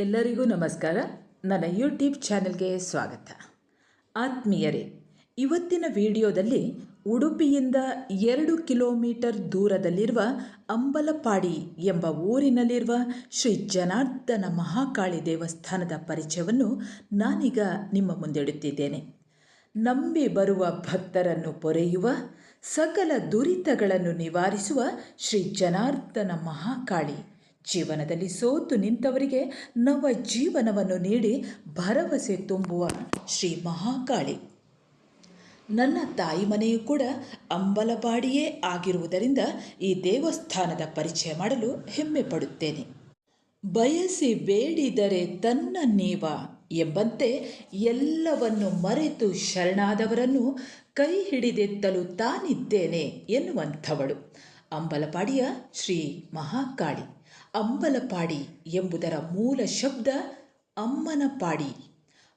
ಎಲ್ಲರಿಗೂ ನಮಸ್ಕಾರ. ನನ್ನ ಯೂಟ್ಯೂಬ್ ಚಾನೆಲ್ಗೆ ಸ್ವಾಗತ. ಆತ್ಮೀಯರೇ, ಇವತ್ತಿನ ವಿಡಿಯೋದಲ್ಲಿ ಉಡುಪಿಯಿಂದ ಎರಡು ಕಿಲೋಮೀಟರ್ ದೂರದಲ್ಲಿರುವ ಅಂಬಲಪಾಡಿ ಎಂಬ ಊರಿನಲ್ಲಿರುವ ಶ್ರೀ ಜನಾರ್ದನ ಮಹಾಕಾಳಿ ದೇವಸ್ಥಾನದ ಪರಿಚಯವನ್ನು ನಾನೀಗ ನಿಮ್ಮ ಮುಂದಿಡುತ್ತಿದ್ದೇನೆ ನಂಬಿ ಬರುವ ಭಕ್ತರನ್ನು ಪೊರೆಯುವ, ಸಕಲ ದುರಿತಗಳನ್ನು ನಿವಾರಿಸುವ ಶ್ರೀ ಜನಾರ್ದನ ಮಹಾಕಾಳಿ ಜೀವನದಲ್ಲಿ ಸೋತು ನಿಂತವರಿಗೆ ನವ ಜೀವನವನ್ನು ನೀಡಿ ಭರವಸೆ ತುಂಬುವ ಶ್ರೀ ಮಹಾಕಾಳಿ. ನನ್ನ ತಾಯಿ ಮನೆಯು ಕೂಡ ಅಂಬಲಪಾಡಿಯೇ ಆಗಿರುವುದರಿಂದ ಈ ದೇವಸ್ಥಾನದ ಪರಿಚಯ ಮಾಡಲು ಹೆಮ್ಮೆ ಪಡುತ್ತೇನೆ. ಬಯಸಿ ಬೇಡಿದರೆ ತನ್ನ ನೀವ ಎಂಬಂತೆ ಎಲ್ಲವನ್ನು ಮರೆತು ಶರಣಾದವರನ್ನು ಕೈ ಹಿಡಿದೆತ್ತಲು ತಾನಿದ್ದೇನೆ ಎನ್ನುವಂಥವಳು. ಅಂಬಲಪಾಡಿಯ ಶ್ರೀ ಮಹಾಕಾಳಿ. ಅಂಬಲಪಾಡಿ ಎಂಬುದರ ಮೂಲ ಶಬ್ದ ಅಮ್ಮನ ಪಾಡಿ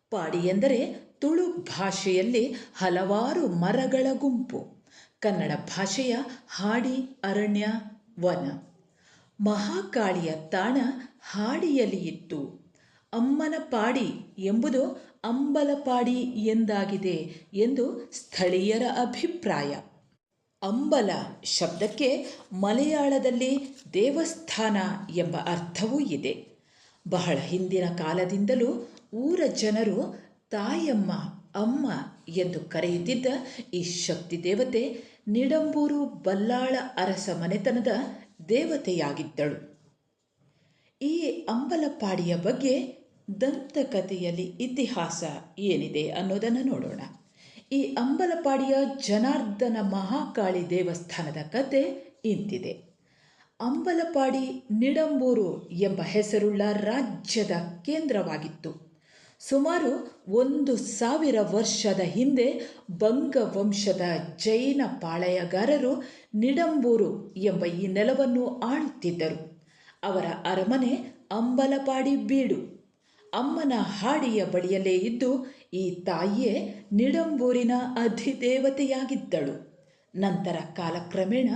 ಪಾಡಿ ಎಂದರೆ ತುಳು ಭಾಷೆಯಲ್ಲಿ ಹಲವಾರು ಮರಗಳ ಗುಂಪು. ಕನ್ನಡ ಭಾಷೆಯ ಹಾಡಿ, ಅರಣ್ಯ, ವನ. ಮಹಾಕಾಳಿಯ ತಾಣ ಹಾಡಿಯಲ್ಲಿ ಇತ್ತು. ಅಮ್ಮನ ಪಾಡಿ ಎಂಬುದು ಅಂಬಲಪಾಡಿ ಎಂದಾಗಿದೆ ಎಂದು ಸ್ಥಳೀಯರ ಅಭಿಪ್ರಾಯ. ಅಂಬಲ ಶಬ್ದಕ್ಕೆ ಮಲಯಾಳದಲ್ಲಿ ದೇವಸ್ಥಾನ ಎಂಬ ಅರ್ಥವೂ ಇದೆ. ಬಹಳ ಹಿಂದಿನ ಕಾಲದಿಂದಲೂ ಊರ ಜನರು ತಾಯಮ್ಮ, ಅಮ್ಮ ಎಂದು ಕರೆಯುತ್ತಿದ್ದ ಈ ಶಕ್ತಿ ದೇವತೆ ನಿಡಂಬೂರು ಬಲ್ಲಾಳ ಅರಸ ಮನೆತನದ ದೇವತೆಯಾಗಿದ್ದಳು. ಈ ಅಂಬಲಪಾಡಿಯ ಬಗ್ಗೆ ದಂತಕಥೆಯಲ್ಲಿ ಇತಿಹಾಸ ಏನಿದೆ ಅನ್ನೋದನ್ನು ನೋಡೋಣ. ಈ ಅಂಬಲಪಾಡಿಯ ಜನಾರ್ದನ ಮಹಾಕಾಳಿ ದೇವಸ್ಥಾನದ ಕತೆ ಇಂತಿದೆ. ಅಂಬಲಪಾಡಿ ನಿಡಂಬೂರು ಎಂಬ ಹೆಸರುಳ್ಳ ರಾಜ್ಯದ ಕೇಂದ್ರವಾಗಿತ್ತು. ಸುಮಾರು ಒಂದು ಸಾವಿರ ವರ್ಷದ ಹಿಂದೆ ಬಂಗವಂಶದ ಜೈನ ಪಾಳೆಯಗಾರರು ನಿಡಂಬೂರು ಎಂಬ ಈ ನೆಲವನ್ನು ಆಳುತ್ತಿದ್ದರು. ಅವರ ಅರಮನೆ ಅಂಬಲಪಾಡಿ ಬೀಡು. ಅಮ್ಮನ ಹಾಡಿಯ ಬಳಿಯಲ್ಲೇ ಇದ್ದು ಈ ತಾಯಿಯೇ ನಿಡಂಬೂರಿನ ಅಧಿದೇವತೆಯಾಗಿದ್ದಳು. ನಂತರ ಕಾಲಕ್ರಮೇಣ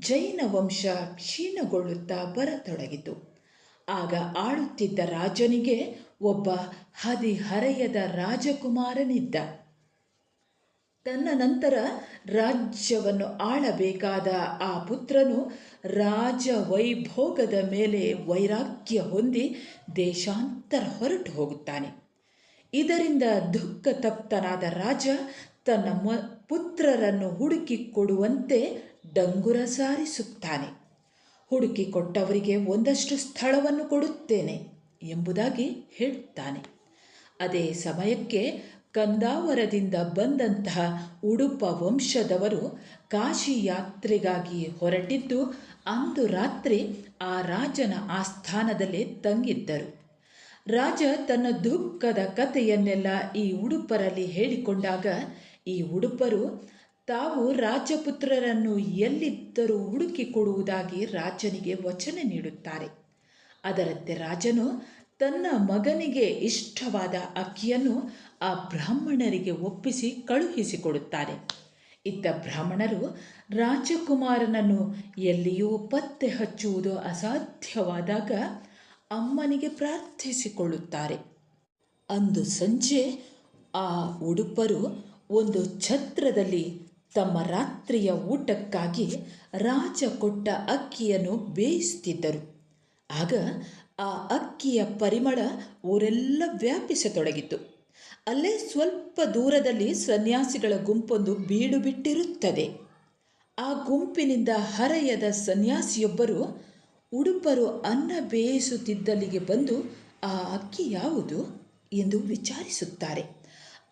ಜೈನ ವಂಶ ಕ್ಷೀಣಗೊಳ್ಳುತ್ತಾ ಬರತೊಡಗಿತು. ಆಗ ಆಳುತ್ತಿದ್ದ ರಾಜನಿಗೆ ಒಬ್ಬ ಹದಿಹರೆಯದ ರಾಜಕುಮಾರನಿದ್ದ. ತನ್ನ ನಂತರ ರಾಜ್ಯವನ್ನು ಆಳಬೇಕಾದ ಆ ಪುತ್ರನು ರಾಜ ವೈಭೋಗದ ಮೇಲೆ ವೈರಾಗ್ಯ ಹೊಂದಿ ದೇಶಾಂತರ ಹೊರಟು ಹೋಗುತ್ತಾನೆ. ಇದರಿಂದ ದುಃಖ ತಪ್ತನಾದ ರಾಜ ತನ್ನ ಮ, ಪುತ್ರರನ್ನು ಹುಡುಕಿಕೊಡುವಂತೆ ಡಂಗುರ ಸಾರಿಸುತ್ತಾನೆ. ಹುಡುಕಿಕೊಟ್ಟವರಿಗೆ ಒಂದಷ್ಟು ಸ್ಥಳವನ್ನು ಕೊಡುತ್ತೇನೆ ಎಂಬುದಾಗಿ ಹೇಳುತ್ತಾನೆ ಅದೇ ಸಮಯಕ್ಕೆ ಕಂದಾವರದಿಂದ ಬಂದಂತಹ ಉಡುಪ ವಂಶದವರು ಕಾಶಿ ಯಾತ್ರೆಗಾಗಿ ಹೊರಟಿದ್ದು ಅಂದು ರಾತ್ರಿ ಆ ರಾಜನ ಆಸ್ಥಾನದಲ್ಲೇ ತಂಗಿದ್ದರು. ರಾಜ ತನ್ನ ದುಃಖದ ಕಥೆಯನ್ನೆಲ್ಲ ಈ ಉಡುಪರಲ್ಲಿ ಹೇಳಿಕೊಂಡಾಗ, ಈ ಉಡುಪರು ತಾವು ರಾಜಪುತ್ರರನ್ನು ಎಲ್ಲಿದ್ದರೂ ಹುಡುಕಿಕೊಡುವುದಾಗಿ ರಾಜನಿಗೆ ವಚನ ನೀಡುತ್ತಾರೆ. ಅದರಂತೆ ರಾಜನು ತನ್ನ ಮಗನಿಗೆ ಇಷ್ಟವಾದ ಅಕ್ಕಿಯನ್ನು ಆ ಬ್ರಾಹ್ಮಣರಿಗೆ ಒಪ್ಪಿಸಿ ಕಳುಹಿಸಿಕೊಡುತ್ತಾರೆ. ಇದ್ದ ಬ್ರಾಹ್ಮಣರು ರಾಜಕುಮಾರನನ್ನು ಎಲ್ಲಿಯೂ ಪತ್ತೆ ಹಚ್ಚುವುದು ಅಸಾಧ್ಯವಾದಾಗ ಅಮ್ಮನಿಗೆ ಪ್ರಾರ್ಥಿಸಿಕೊಳ್ಳುತ್ತಾರೆ. ಅಂದು ಸಂಜೆ ಆ ಉಡುಪರು ಒಂದು ಛತ್ರದಲ್ಲಿ ತಮ್ಮ ರಾತ್ರಿಯ ಊಟಕ್ಕಾಗಿ ರಾಜ ಕೊಟ್ಟ ಅಕ್ಕಿಯನ್ನು ಬೇಯಿಸುತ್ತಿದ್ದರು ಆಗ ಆ ಅಕ್ಕಿಯ ಪರಿಮಳ ಊರೆಲ್ಲ ವ್ಯಾಪಿಸತೊಡಗಿತು ಅಲ್ಲೇ ಸ್ವಲ್ಪ ದೂರದಲ್ಲಿ ಸನ್ಯಾಸಿಗಳ ಗುಂಪೊಂದು ಬೀಡು ಬಿಟ್ಟಿರುತ್ತದೆ ಆ ಗುಂಪಿನಿಂದ ಹರೆಯದ ಸನ್ಯಾಸಿಯೊಬ್ಬರು ಉಡುಪರು ಅನ್ನ ಬೇಯಿಸುತ್ತಿದ್ದಲ್ಲಿಗೆ ಬಂದು, ಆ ಅಕ್ಕಿ ಯಾವುದು? ಎಂದು ವಿಚಾರಿಸುತ್ತಾರೆ.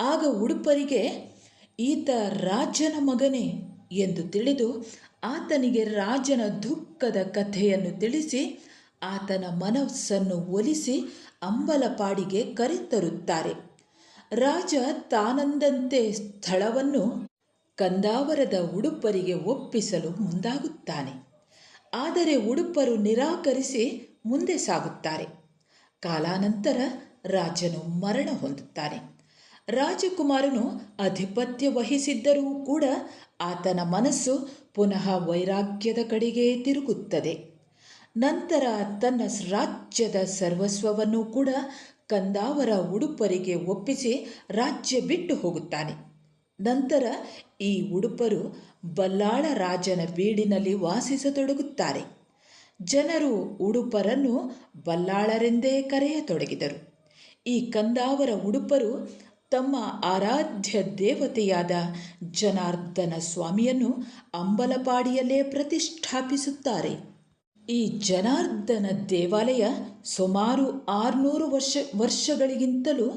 ಆಗ ಉಡುಪರಿಗೆ, ಈತ ರಾಜನ ಮಗನೇ ಎಂದು ತಿಳಿದು, ಆತನಿಗೆ ರಾಜನ ದುಃಖದ ಕಥೆಯನ್ನು ತಿಳಿಸಿ, ಆತನ ಮನಸ್ಸನ್ನು ಒಲಿಸಿ ಅಂಬಲಪಾಡಿಗೆ ಕರೆತರುತ್ತಾರೆ. ರಾಜ ತಾನಂದಂತೆ ಸ್ಥಳವನ್ನು ಕಂದಾವರದ ಉಡುಪರಿಗೆ ಒಪ್ಪಿಸಲು ಮುಂದಾಗುತ್ತಾನೆ. ಆದರೆ ಉಡುಪರು ನಿರಾಕರಿಸಿ ಮುಂದೆ ಸಾಗುತ್ತಾರೆ. ಕಾಲಾನಂತರ ರಾಜನು ಮರಣ ಹೊಂದುತ್ತಾನೆ. ರಾಜಕುಮಾರನು ಅಧಿಪತ್ಯ ವಹಿಸಿದ್ದರೂ ಕೂಡ ಆತನ ಮನಸ್ಸು ಪುನಃ ವೈರಾಗ್ಯದ ಕಡೆಗೆ ತಿರುಗುತ್ತದೆ. ನಂತರ ತನ್ನ ರಾಜ್ಯದ ಸರ್ವಸ್ವವನ್ನು ಕೂಡ ಕಂದಾವರ ಉಡುಪರಿಗೆ ಒಪ್ಪಿಸಿ ರಾಜ್ಯ ಬಿಟ್ಟು ಹೋಗುತ್ತಾನೆ. ನಂತರ ಈ ಉಡುಪರು ಬಲ್ಲಾಳ ರಾಜನ ಬೀಡಿನಲ್ಲಿ ವಾಸಿಸತೊಡಗುತ್ತಾರೆ. ಜನರು ಉಡುಪರನ್ನು ಬಲ್ಲಾಳರೆಂದೇ ಕರೆಯತೊಡಗಿದರು. ಈ ಕಂದಾವರ ಉಡುಪರು ತಮ್ಮ ಆರಾಧ್ಯ ದೇವತೆಯಾದ ಜನಾರ್ದನ ಸ್ವಾಮಿಯನ್ನು ಅಂಬಲಪಾಡಿಯಲ್ಲೇ ಪ್ರತಿಷ್ಠಾಪಿಸುತ್ತಾರೆ. ಈ ಜನಾರ್ದನ ದೇವಾಲಯ ಸುಮಾರು ಆರುನೂರು ವರ್ಷ, ವರ್ಷಗಳಿಗಿಂತಲೂ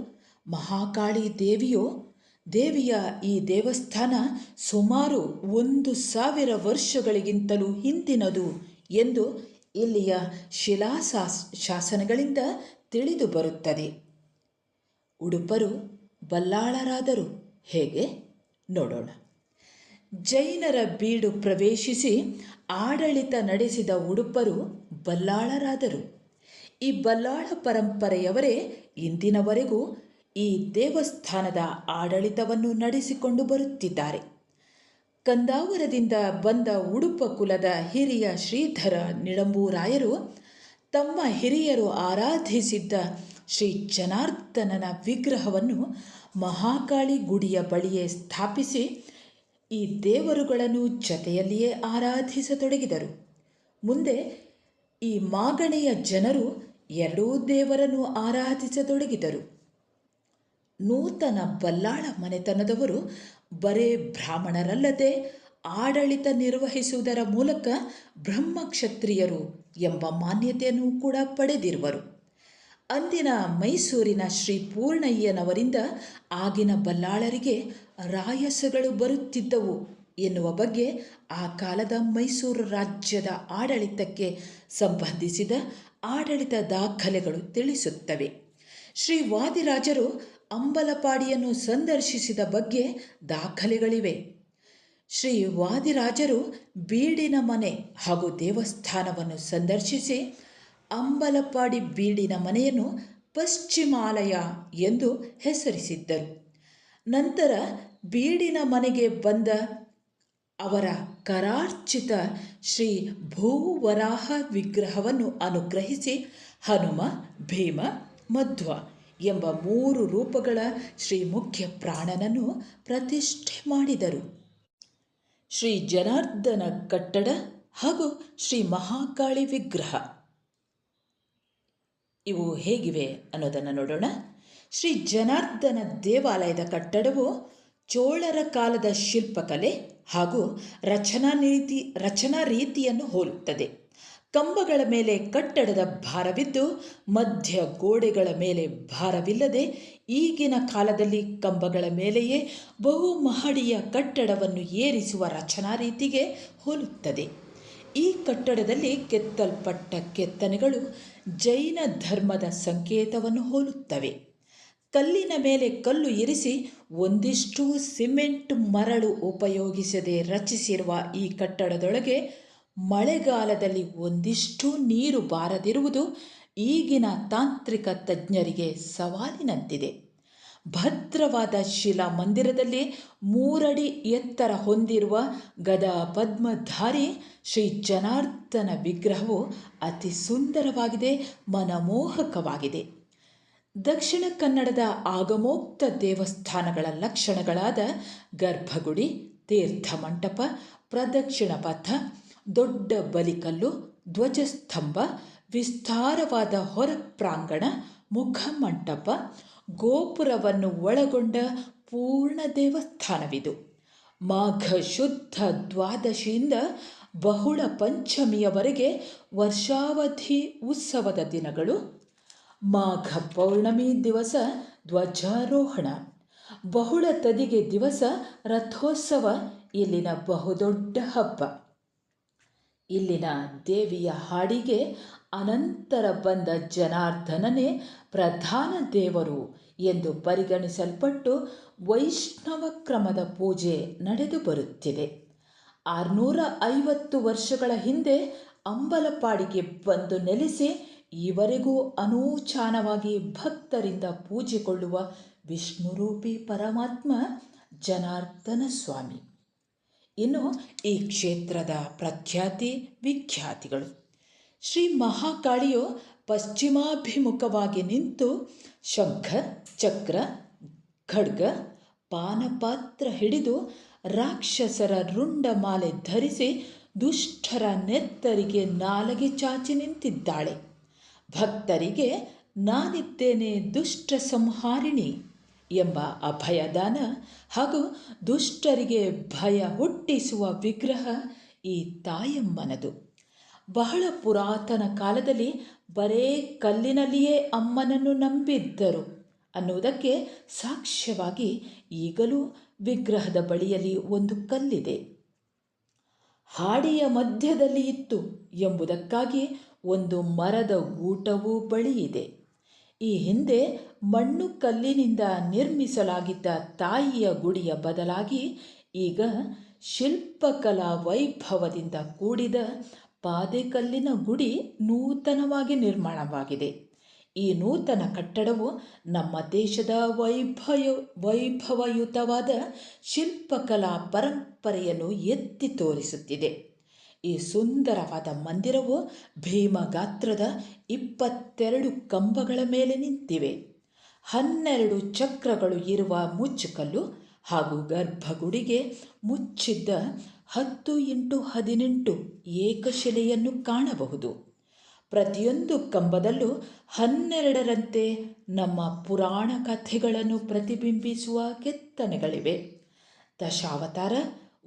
ಮಹಾಕಾಳಿ ದೇವಿಯು ದೇವಿಯ ಈ ದೇವಸ್ಥಾನ ಸುಮಾರು ಒಂದು ಸಾವಿರ ವರ್ಷಗಳಿಗಿಂತಲೂ ಹಿಂದಿನದು ಎಂದು ಇಲ್ಲಿಯ ಶಿಲಾಶಾಸ್, ಶಾಸನಗಳಿಂದ ತಿಳಿದು ಬರುತ್ತದೆ. ಉಡುಪರು ಬಲ್ಲಾಳರಾದರು. ಹೇಗೆ? ನೋಡೋಣ. ಜೈನರ ಬೀಡು ಪ್ರವೇಶಿಸಿ ಆಡಳಿತ ನಡೆಸಿದ ಉಡುಪರು ಬಲ್ಲಾಳರಾದರು. ಈ ಬಲ್ಲಾಳ ಪರಂಪರೆಯವರೇ ಇಂದಿನವರೆಗೂ ಈ ದೇವಸ್ಥಾನದ ಆಡಳಿತವನ್ನು ನಡೆಸಿಕೊಂಡು ಬರುತ್ತಿದ್ದಾರೆ. ಕಂದಾವರದಿಂದ ಬಂದ ಉಡುಪ ಕುಲದ ಹಿರಿಯ ಶ್ರೀಧರ ನಿಳಂಬೂರಾಯರು ತಮ್ಮ ಹಿರಿಯರು ಆರಾಧಿಸಿದ್ದ ಶ್ರೀ ಜನಾರ್ದನನ ವಿಗ್ರಹವನ್ನು ಮಹಾಕಾಳಿ ಗುಡಿಯ ಬಳಿಯೇ ಸ್ಥಾಪಿಸಿ ಈ ದೇವರುಗಳನ್ನು ಜತೆಯಲ್ಲಿಯೇ ಆರಾಧಿಸತೊಡಗಿದರು. ಮುಂದೆ ಈ ಮಾಗಣೆಯ ಜನರು ಎರಡೂ ದೇವರನ್ನು ಆರಾಧಿಸತೊಡಗಿದರು. ನೂತನ ಬಲ್ಲಾಳ ಮನೆತನದವರು ಬರೇ ಬ್ರಾಹ್ಮಣರಲ್ಲದೆ ಆಡಳಿತ ನಿರ್ವಹಿಸುವುದರ ಮೂಲಕ ಬ್ರಹ್ಮಕ್ಷತ್ರಿಯರು ಎಂಬ ಮಾನ್ಯತೆಯನ್ನು ಕೂಡ ಪಡೆದಿರುವರು. ಅಂದಿನ ಮೈಸೂರಿನ ಶ್ರೀ ಪೂರ್ಣಯ್ಯನವರಿಂದ ಆಗಿನ ಬಲ್ಲಾಳರಿಗೆ ರಾಯಸಗಳು ಬರುತ್ತಿದ್ದವು ಎನ್ನುವ ಬಗ್ಗೆ ಆ ಕಾಲದ ಮೈಸೂರು ರಾಜ್ಯದ ಆಡಳಿತಕ್ಕೆ ಸಂಬಂಧಿಸಿದ ಆಡಳಿತ ದಾಖಲೆಗಳು ತಿಳಿಸುತ್ತವೆ. ಶ್ರೀ ವಾದಿರಾಜರು ಅಂಬಲಪಾಡಿಯನ್ನು ಸಂದರ್ಶಿಸಿದ ಬಗ್ಗೆ ದಾಖಲೆಗಳಿವೆ. ಶ್ರೀ ವಾದಿರಾಜರು ಬೀಡಿನ ಮನೆ ಹಾಗೂ ದೇವಸ್ಥಾನವನ್ನು ಸಂದರ್ಶಿಸಿ ಅಂಬಲಪಾಡಿ ಬೀಡಿನ ಮನೆಯನ್ನು ಪಶ್ಚಿಮಾಲಯ ಎಂದು ಹೆಸರಿಸಿದ್ದರು. ನಂತರ ಬೀಡಿನ ಮನೆಗೆ ಬಂದ ಅವರ ಕರಾರ್ಚಿತ ಶ್ರೀ ಭೂವರಾಹ ವಿಗ್ರಹವನ್ನು ಅನುಗ್ರಹಿಸಿ ಹನುಮ, ಭೀಮ, ಮಧ್ವ ಎಂಬ ಮೂರು ರೂಪಗಳ ಶ್ರೀ ಮುಖ್ಯ ಪ್ರಾಣನನ್ನು ಪ್ರತಿಷ್ಠೆ ಮಾಡಿದರು. ಶ್ರೀ ಜನಾರ್ದನ ಕಟ್ಟಡ ಹಾಗೂ ಶ್ರೀ ಮಹಾಕಾಳಿ ವಿಗ್ರಹ. ಇವು ಹೇಗಿವೆ ಅನ್ನೋದನ್ನು ನೋಡೋಣ. ಶ್ರೀ ಜನಾರ್ದನ ದೇವಾಲಯದ ಕಟ್ಟಡವು ಚೋಳರ ಕಾಲದ ಶಿಲ್ಪಕಲೆ ಹಾಗೂ ರಚನಾ ನೀತಿ, ರಚನಾ ರೀತಿಯನ್ನು ಹೋಲುತ್ತದೆ. ಕಂಬಗಳ ಮೇಲೆ ಕಟ್ಟಡದ ಭಾರವಿದ್ದು, ಮಧ್ಯ ಗೋಡೆಗಳ ಮೇಲೆ ಭಾರವಿಲ್ಲದೆ ಈಗಿನ ಕಾಲದಲ್ಲಿ ಕಂಬಗಳ ಮೇಲೆಯೇ ಬಹು ಮಹಡಿಯ ಕಟ್ಟಡವನ್ನು ಏರಿಸುವ ರಚನಾ ರೀತಿಗೆ ಹೋಲುತ್ತದೆ. ಈ ಕಟ್ಟಡದಲ್ಲಿ ಕೆತ್ತಲ್ಪಟ್ಟ ಕೆತ್ತನೆಗಳು ಜೈನ ಧರ್ಮದ ಸಂಕೇತವನ್ನು ಹೋಲುತ್ತವೆ. ಕಲ್ಲಿನ ಮೇಲೆ ಕಲ್ಲು ಇರಿಸಿ ಒಂದಿಷ್ಟು ಸಿಮೆಂಟ್ ಮರಳು ಉಪಯೋಗಿಸದೆ ರಚಿಸಿರುವ ಈ ಕಟ್ಟಡದೊಳಗೆ ಮಳೆಗಾಲದಲ್ಲಿ ಒಂದಿಷ್ಟು ನೀರು ಬಾರದಿರುವುದು ಈಗಿನ ತಾಂತ್ರಿಕ ತಜ್ಞರಿಗೆ ಸವಾಲಿನಂತಿದೆ. ಭದ್ರವಾದ ಶಿಲಾ ಮಂದಿರದಲ್ಲಿ ಮೂರಡಿ ಎತ್ತರ ಹೊಂದಿರುವ ಗದ ಪದ್ಮಧಾರಿ ಶ್ರೀ ಜನಾರ್ದನ ವಿಗ್ರಹವು ಅತಿ ಸುಂದರವಾಗಿದೆ, ಮನಮೋಹಕವಾಗಿದೆ. ದಕ್ಷಿಣ ಕನ್ನಡದ ಆಗಮೋಕ್ತ ದೇವಸ್ಥಾನಗಳ ಲಕ್ಷಣಗಳಾದ ಗರ್ಭಗುಡಿ ತೀರ್ಥಮಂಟಪ ಪ್ರದಕ್ಷಿಣ ಪಥ ದೊಡ್ಡ ಬಲಿಕಲ್ಲು, ಧ್ವಜಸ್ತಂಭ, ವಿಸ್ತಾರವಾದ ಹೊರ ಪ್ರಾಂಗಣ ಮುಖಮಂಟಪ, ಗೋಪುರವನ್ನು ಒಳಗೊಂಡ ಪೂರ್ಣ ದೇವಸ್ಥಾನವಿದು. ಮಾಘ ಶುದ್ಧ ದ್ವಾದಶಿಯಿಂದ ಬಹುಳ ಪಂಚಮಿಯವರೆಗೆ ವರ್ಷಾವಧಿ ಉತ್ಸವದ ದಿನಗಳು. ಮಾಘ ಪೌರ್ಣಮಿ ದಿವಸ ಧ್ವಜಾರೋಹಣ. ಬಹುಳ ತದಿಗೆ ದಿವಸ ರಥೋತ್ಸವ, ಇಲ್ಲಿನ ಬಹುದೊಡ್ಡ ಹಬ್ಬ. ಇಲ್ಲಿನ ದೇವಿಯ ಹಾಡಿಗೆ ಅನಂತರ ಬಂದ ಜನಾರ್ದನನೇ ಪ್ರಧಾನ ದೇವರು ಎಂದು ಪರಿಗಣಿಸಲ್ಪಟ್ಟು ವೈಷ್ಣವ ಕ್ರಮದ ಪೂಜೆ ನಡೆದು ಬರುತ್ತಿದೆ. ಆರುನೂರ ಐವತ್ತು ವರ್ಷಗಳ ಹಿಂದೆ ಅಂಬಲಪಾಡಿಗೆ ಬಂದು ನೆಲೆಸಿ ಈವರೆಗೂ ಅನೂಚಾನವಾಗಿ ಭಕ್ತರಿಂದ ಪೂಜೆಗೊಳ್ಳುವ ವಿಷ್ಣುರೂಪಿ ಪರಮಾತ್ಮ ಜನಾರ್ದನ ಸ್ವಾಮಿ. ಇನ್ನು ಈ ಕ್ಷೇತ್ರದ ಪ್ರಖ್ಯಾತಿ ವಿಖ್ಯಾತಿಗಳು. ಶ್ರೀ ಮಹಾಕಾಳಿಯು ಪಶ್ಚಿಮಾಭಿಮುಖವಾಗಿ ನಿಂತು ಶಂಖ ಚಕ್ರ, ಖಡ್ಗ, ಪಾನಪಾತ್ರ ಹಿಡಿದು ರಾಕ್ಷಸರ ರುಂಡ ಮಾಲೆ ಧರಿಸಿ ದುಷ್ಟರ ನೆತ್ತರಿಗೆ ನಾಲಗೆ ಚಾಚಿ ನಿಂತಿದ್ದಾಳೆ. ಭಕ್ತರಿಗೆ ನಾನಿದ್ದೇನೆ ದುಷ್ಟ ಸಂಹಾರಿಣಿ. ಎಂಬ ಅಭಯದಾನ ಹಾಗೂ ದುಷ್ಟರಿಗೆ ಭಯ ಹುಟ್ಟಿಸುವ ವಿಗ್ರಹ ಈ ತಾಯಮ್ಮನದು. ಬಹಳ ಪುರಾತನ ಕಾಲದಲ್ಲಿ ಬರೇ ಕಲ್ಲಿನಲ್ಲಿಯೇ ಅಮ್ಮನನ್ನು ನಂಬಿದ್ದರು ಅನ್ನುವುದಕ್ಕೆ ಸಾಕ್ಷ್ಯವಾಗಿ ಈಗಲೂ ವಿಗ್ರಹದ ಬಳಿಯಲ್ಲಿ ಒಂದು ಕಲ್ಲಿದೆ. ಹಾಡಿಯ ಮಧ್ಯದಲ್ಲಿ ಇತ್ತು ಎಂಬುದಕ್ಕಾಗಿ ಒಂದು ಮರದ ಗೂಟವೂ ಬಳಿಯಿದೆ. ಈ ಹಿಂದೆ ಮಣ್ಣು ಕಲ್ಲಿನಿಂದ ನಿರ್ಮಿಸಲಾಗಿದ್ದ ತಾಯಿಯ ಗುಡಿಯ ಬದಲಾಗಿ ಈಗ ಶಿಲ್ಪಕಲಾ ವೈಭವದಿಂದ ಕೂಡಿದ ಪಾದೆಕಲ್ಲಿನ ಗುಡಿ ನೂತನವಾಗಿ ನಿರ್ಮಾಣವಾಗಿದೆ. ಈ ನೂತನ ಕಟ್ಟಡವು ನಮ್ಮ ದೇಶದ ವೈಭವ ವೈಭವಯುತವಾದ ಶಿಲ್ಪಕಲಾ ಪರಂಪರೆಯನ್ನು ಎತ್ತಿ ತೋರಿಸುತ್ತಿದೆ. ಈ ಸುಂದರವಾದ ಮಂದಿರವು ಭೀಮ ಗಾತ್ರದ ಇಪ್ಪತ್ತೆರಡು ಕಂಬಗಳ ಮೇಲೆ ನಿಂತಿವೆ. ಹನ್ನೆರಡು ಚಕ್ರಗಳು ಇರುವ ಮುಚ್ಚುಕಲ್ಲು ಹಾಗೂ ಗರ್ಭಗುಡಿಗೆ ಮುಚ್ಚಿದ್ದ ಹತ್ತು ಇಂಟು ಹದಿನೆಂಟು ಏಕಶಿಲೆಯನ್ನು ಕಾಣಬಹುದು. ಪ್ರತಿಯೊಂದು ಕಂಬದಲ್ಲೂ ಹನ್ನೆರಡರಂತೆ ನಮ್ಮ ಪುರಾಣ ಕಥೆಗಳನ್ನು ಪ್ರತಿಬಿಂಬಿಸುವ ಕೆತ್ತನೆಗಳಿವೆ. ದಶಾವತಾರ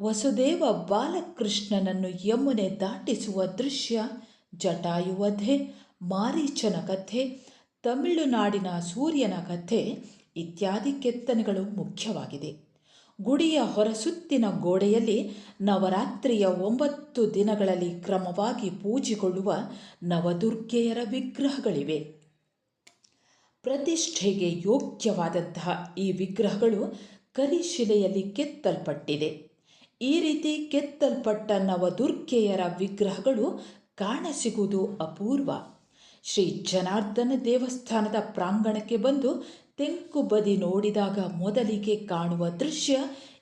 ವಸುದೇವ ಬಾಲಕೃಷ್ಣನನ್ನು ಯಮುನೆ ದಾಟಿಸುವ ದೃಶ್ಯ ಜಟಾಯುವಧೆ ಮಾರೀಚನ ಕಥೆ, ತಮಿಳುನಾಡಿನ ಸೂರ್ಯನ ಕಥೆ ಇತ್ಯಾದಿ ಕೆತ್ತನೆಗಳು ಮುಖ್ಯವಾಗಿದೆ. ಗುಡಿಯ ಹೊರಸುತ್ತಿನ ಗೋಡೆಯಲ್ಲಿ ನವರಾತ್ರಿಯ ಒಂಬತ್ತು ದಿನಗಳಲ್ಲಿ ಕ್ರಮವಾಗಿ ಪೂಜೆಗೊಳ್ಳುವ ನವದುರ್ಗೆಯರ ವಿಗ್ರಹಗಳಿವೆ. ಪ್ರತಿಷ್ಠೆಗೆ ಯೋಗ್ಯವಾದಂತಹ ಈ ವಿಗ್ರಹಗಳು ಕರಿಶಿಲೆಯಲ್ಲಿ ಕೆತ್ತಲ್ಪಟ್ಟಿದೆ. ಈ ರೀತಿ ಕೆತ್ತಲ್ಪಟ್ಟ ನವದುರ್ಗೆಯರ ವಿಗ್ರಹಗಳು ಕಾಣಸಿಗುವುದು ಅಪೂರ್ವ. ಶ್ರೀ ಜನಾರ್ದನ ದೇವಸ್ಥಾನದ ಪ್ರಾಂಗಣಕ್ಕೆ ಬಂದು ತೆಂಕು ಬದಿ ನೋಡಿದಾಗ ಮೊದಲಿಗೆ ಕಾಣುವ ದೃಶ್ಯ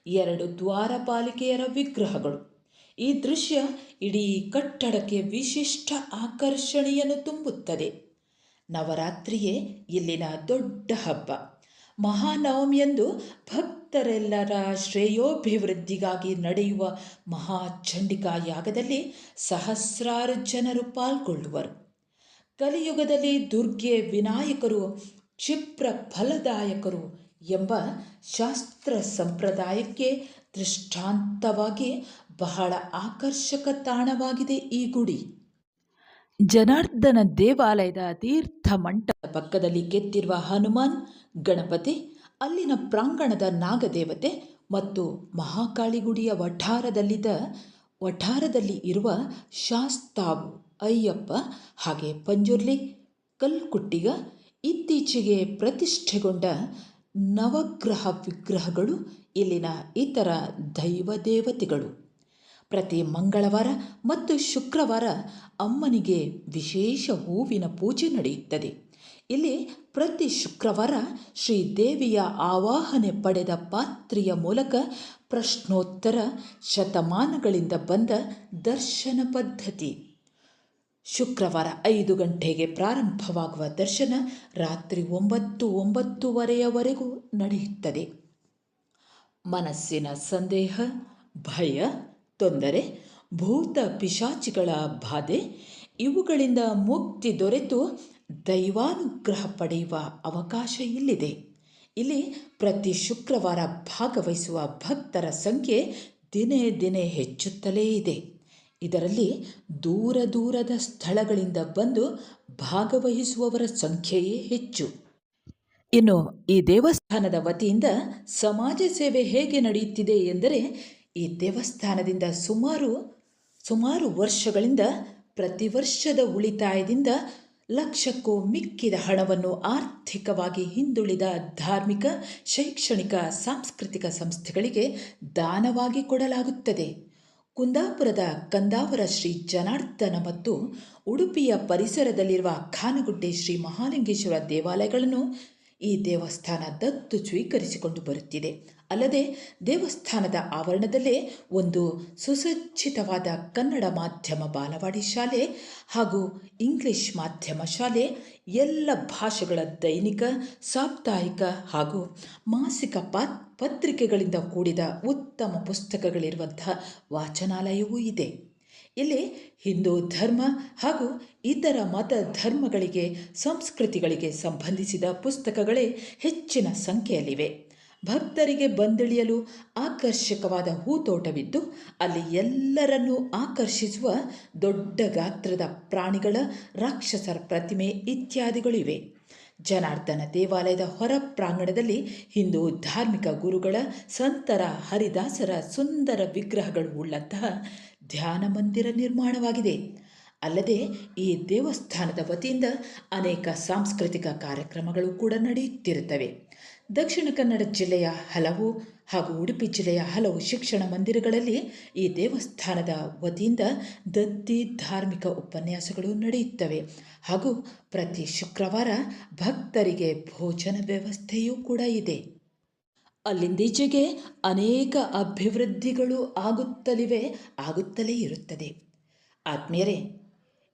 ಎರಡು ದ್ವಾರಪಾಲಿಕೆಯರ ವಿಗ್ರಹಗಳು. ಈ ದೃಶ್ಯ ಇಡೀ ಕಟ್ಟಡಕ್ಕೆ ವಿಶಿಷ್ಟ ಆಕರ್ಷಣೆಯನ್ನು ತುಂಬುತ್ತದೆ. ನವರಾತ್ರಿಯೇ ಇಲ್ಲಿನ ದೊಡ್ಡ ಹಬ್ಬ. ಮಹಾನವಮಿಯಂದು ಭಕ್ತರೆಲ್ಲರ ಶ್ರೇಯೋಭಿವೃದ್ಧಿಗಾಗಿ ನಡೆಯುವ ಮಹಾಚಂಡಿಕಾ ಯಾಗದಲ್ಲಿ ಸಹಸ್ರಾರು ಜನರು ಪಾಲ್ಗೊಳ್ಳುವರು. ಕಲಿಯುಗದಲ್ಲಿ ದುರ್ಗೆ ವಿನಾಯಕರು, ಕ್ಷಿಪ್ರ ಫಲದಾಯಕರು ಎಂಬ ಶಾಸ್ತ್ರ ಸಂಪ್ರದಾಯಕ್ಕೆ ದೃಷ್ಟಾಂತವಾಗಿ ಬಹಳ ಆಕರ್ಷಕ ತಾಣವಾಗಿದೆ ಈ ಗುಡಿ. ಜನಾರ್ದನ ದೇವಾಲಯದ ತೀರ್ಥ ಮಂಟಪದ ಪಕ್ಕದಲ್ಲಿ ಕೆತ್ತಿರುವ ಹನುಮಾನ್, ಗಣಪತಿ ಅಲ್ಲಿನ ಪ್ರಾಂಗಣದ ನಾಗದೇವತೆ ಮತ್ತು ಮಹಾಕಾಳಿಗುಡಿಯ ವಠಾರದಲ್ಲಿದ್ದ, ವಠಾರದಲ್ಲಿ ಇರುವ ಶಾಸ್ತಾವು ಅಯ್ಯಪ್ಪ ಹಾಗೆ ಪಂಜುರ್ಲಿ, ಕಲ್ಕುಟ್ಟಿಗ ಇತ್ತೀಚೆಗೆ ಪ್ರತಿಷ್ಠೆಗೊಂಡ ನವಗ್ರಹ ವಿಗ್ರಹಗಳು ಇಲ್ಲಿನ ಇತರ ದೈವ ದೇವತೆಗಳು. ಪ್ರತಿ ಮಂಗಳವಾರ ಮತ್ತು ಶುಕ್ರವಾರ ಅಮ್ಮನಿಗೆ ವಿಶೇಷ ಹೂವಿನ ಪೂಜೆ ನಡೆಯುತ್ತದೆ. ಇಲ್ಲಿ ಪ್ರತಿ ಶುಕ್ರವಾರ ಶ್ರೀದೇವಿಯ ಆವಾಹನೆ ಪಡೆದ ಪಾತ್ರಿಯ ಮೂಲಕ ಪ್ರಶ್ನೋತ್ತರ ಶತಮಾನಗಳಿಂದ ಬಂದ ದರ್ಶನ ಪದ್ಧತಿ. ಶುಕ್ರವಾರ ಐದು ಗಂಟೆಗೆ ಪ್ರಾರಂಭವಾಗುವ ದರ್ಶನ ರಾತ್ರಿ ಒಂಬತ್ತು ಒಂಬತ್ತುವರೆಯವರೆಗೂ ನಡೆಯುತ್ತದೆ. ಮನಸ್ಸಿನ ಸಂದೇಹ, ಭಯ, ತೊಂದರೆ, ಭೂತ ಪಿಶಾಚಿಗಳ ಬಾಧೆ ಇವುಗಳಿಂದ ಮುಕ್ತಿ ದೊರೆತು ದೈವಾನುಗ್ರಹ ಪಡೆಯುವ ಅವಕಾಶ ಇಲ್ಲಿದೆ. ಇಲ್ಲಿ ಪ್ರತಿ ಶುಕ್ರವಾರ ಭಾಗವಹಿಸುವ ಭಕ್ತರ ಸಂಖ್ಯೆ ದಿನೇ ದಿನೇ ಹೆಚ್ಚುತ್ತಲೇ ಇದೆ. ಇದರಲ್ಲಿ ದೂರ ದೂರದ ಸ್ಥಳಗಳಿಂದ ಬಂದು ಭಾಗವಹಿಸುವವರ ಸಂಖ್ಯೆಯೇ ಹೆಚ್ಚು. ಇನ್ನು ಈ ದೇವಸ್ಥಾನದ ವತಿಯಿಂದ ಸಮಾಜ ಸೇವೆ ಹೇಗೆ ನಡೆಯುತ್ತಿದೆ ಎಂದರೆ, ಈ ದೇವಸ್ಥಾನದಿಂದ ಸುಮಾರು ಸುಮಾರು ವರ್ಷಗಳಿಂದ ಪ್ರತಿ ವರ್ಷದ ಉಳಿತಾಯದಿಂದ ಲಕ್ಷಕ್ಕೂ ಮಿಕ್ಕಿದ ಹಣವನ್ನು ಆರ್ಥಿಕವಾಗಿ ಹಿಂದುಳಿದ ಧಾರ್ಮಿಕ, ಶೈಕ್ಷಣಿಕ, ಸಾಂಸ್ಕೃತಿಕ ಸಂಸ್ಥೆಗಳಿಗೆ ದಾನವಾಗಿ ಕೊಡಲಾಗುತ್ತದೆ. ಕುಂದಾಪುರದ ಕಂದಾವರ ಶ್ರೀ ಜನಾರ್ದನ ಮತ್ತು ಉಡುಪಿಯ ಪರಿಸರದಲ್ಲಿರುವ ಖಾನಗುಡ್ಡೆ ಶ್ರೀ ಮಹಾಲಿಂಗೇಶ್ವರ ದೇವಾಲಯಗಳನ್ನು ಈ ದೇವಸ್ಥಾನ ದತ್ತು ಸ್ವೀಕರಿಸಿಕೊಂಡು ಬರುತ್ತಿದೆ. ಅಲ್ಲದೆ ದೇವಸ್ಥಾನದ ಆವರಣದಲ್ಲೇ ಒಂದು ಸುಸಜ್ಜಿತವಾದ ಕನ್ನಡ ಮಾಧ್ಯಮ ಬಾಲವಾಡಿ ಶಾಲೆ ಹಾಗೂ ಇಂಗ್ಲಿಷ್ ಮಾಧ್ಯಮ ಶಾಲೆ, ಎಲ್ಲ ಭಾಷೆಗಳ ದೈನಿಕ, ಸಾಪ್ತಾಹಿಕ ಹಾಗೂ ಮಾಸಿಕ ಪಾತ್, ಪತ್ರಿಕೆಗಳಿಂದ ಕೂಡಿದ ಉತ್ತಮ ಪುಸ್ತಕಗಳಿರುವಂತಹ ವಾಚನಾಲಯವೂ ಇದೆ. ಇಲ್ಲಿ ಹಿಂದೂ ಧರ್ಮ ಹಾಗೂ ಇತರ ಮತ ಧರ್ಮಗಳಿಗೆ, ಸಂಸ್ಕೃತಿಗಳಿಗೆ ಸಂಬಂಧಿಸಿದ ಪುಸ್ತಕಗಳೇ ಹೆಚ್ಚಿನ ಸಂಖ್ಯೆಯಲ್ಲಿವೆ. ಭಕ್ತರಿಗೆ ಬಂದಿಳಿಯಲು ಆಕರ್ಷಕವಾದ ಹೂತೋಟವಿದ್ದು, ಅಲ್ಲಿ ಎಲ್ಲರನ್ನೂ ಆಕರ್ಷಿಸುವ ದೊಡ್ಡ ಗಾತ್ರದ ಪ್ರಾಣಿಗಳ ರಾಕ್ಷಸರ ಪ್ರತಿಮೆ ಇತ್ಯಾದಿಗಳಿವೆ. ಜನಾರ್ದನ ದೇವಾಲಯದ ಹೊರ ಪ್ರಾಂಗಣದಲ್ಲಿ ಹಿಂದೂ ಧಾರ್ಮಿಕ ಗುರುಗಳ ಸಂತರ ಹರಿದಾಸರ ಸುಂದರ ವಿಗ್ರಹಗಳು ಉಳ್ಳಂತಹ ಧ್ಯಾನ ಮಂದಿರ ನಿರ್ಮಾಣವಾಗಿದೆ. ಅಲ್ಲದೆ ಈ ದೇವಸ್ಥಾನದ ವತಿಯಿಂದ ಅನೇಕ ಸಾಂಸ್ಕೃತಿಕ ಕಾರ್ಯಕ್ರಮಗಳು ಕೂಡ ನಡೆಯುತ್ತಿರುತ್ತವೆ. ದಕ್ಷಿಣ ಕನ್ನಡ ಜಿಲ್ಲೆಯ ಹಲವು ಹಾಗೂ ಉಡುಪಿ ಜಿಲ್ಲೆಯ ಹಲವು ಶಿಕ್ಷಣ ಮಂದಿರಗಳಲ್ಲಿ ಈ ದೇವಸ್ಥಾನದ ವತಿಯಿಂದ ದತ್ತಿ ಧಾರ್ಮಿಕ ಉಪನ್ಯಾಸಗಳು ನಡೆಯುತ್ತವೆ. ಹಾಗೂ ಪ್ರತಿ ಶುಕ್ರವಾರ ಭಕ್ತರಿಗೆ ಭೋಜನ ವ್ಯವಸ್ಥೆಯೂ ಕೂಡ ಇದೆ. ಅಲ್ಲಿಂದೀಚೆಗೆ ಅನೇಕ ಅಭಿವೃದ್ಧಿಗಳು ಆಗುತ್ತಲಿವೆ, ಆಗುತ್ತಲೇ ಇರುತ್ತದೆ. ಆತ್ಮೀಯರೇ,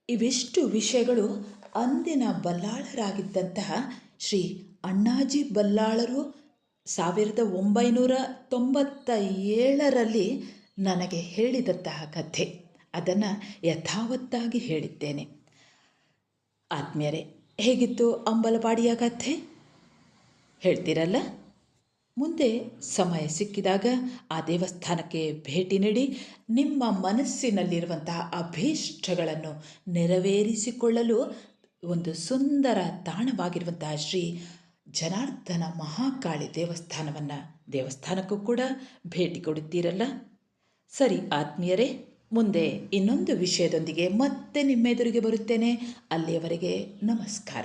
ಇವಿಷ್ಟು ವಿಷಯಗಳು ಅಂದಿನ ಬಲ್ಲಾಳರಾಗಿದ್ದಂತಹ ಶ್ರೀ ಅಣ್ಣಾಜಿ ಬಲ್ಲಾಳರು ಸಾವಿರದ ಒಂಬೈನೂರ ತೊಂಬತ್ತ ಏಳರಲ್ಲಿ ನನಗೆ ಹೇಳಿದಂತಹ ಕಥೆ. ಅದನ್ನು ಯಥಾವತ್ತಾಗಿ ಹೇಳಿದ್ದೇನೆ. ಆತ್ಮೀಯರೇ, ಹೇಗಿತ್ತು ಅಂಬಲಪಾಡಿಯ ಕಥೆ? ಹೇಳ್ತೀರಲ್ಲ? ಮುಂದೆ ಸಮಯ ಸಿಕ್ಕಿದಾಗ ಆ ದೇವಸ್ಥಾನಕ್ಕೆ ಭೇಟಿ ನೀಡಿ ನಿಮ್ಮ ಮನಸ್ಸಿನಲ್ಲಿರುವಂತಹ ಅಭೀಷ್ಟಗಳನ್ನು ನೆರವೇರಿಸಿಕೊಳ್ಳಲು ಒಂದು ಸುಂದರ ತಾಣವಾಗಿರುವಂತಹ ಶ್ರೀ ಜನಾರ್ದನ ಮಹಾಕಾಳಿ ದೇವಸ್ಥಾನವನ್ನು ದೇವಸ್ಥಾನಕ್ಕೂ ಕೂಡ ಭೇಟಿ ಕೊಡುತ್ತೀರಲ್ಲ? ಸರಿ ಆತ್ಮೀಯರೇ, ಮುಂದೆ ಇನ್ನೊಂದು ವಿಷಯದೊಂದಿಗೆ ಮತ್ತೆ ನಿಮ್ಮೆದುರಿಗೆ ಬರುತ್ತೇನೆ. ಅಲ್ಲಿಯವರೆಗೆ ನಮಸ್ಕಾರ.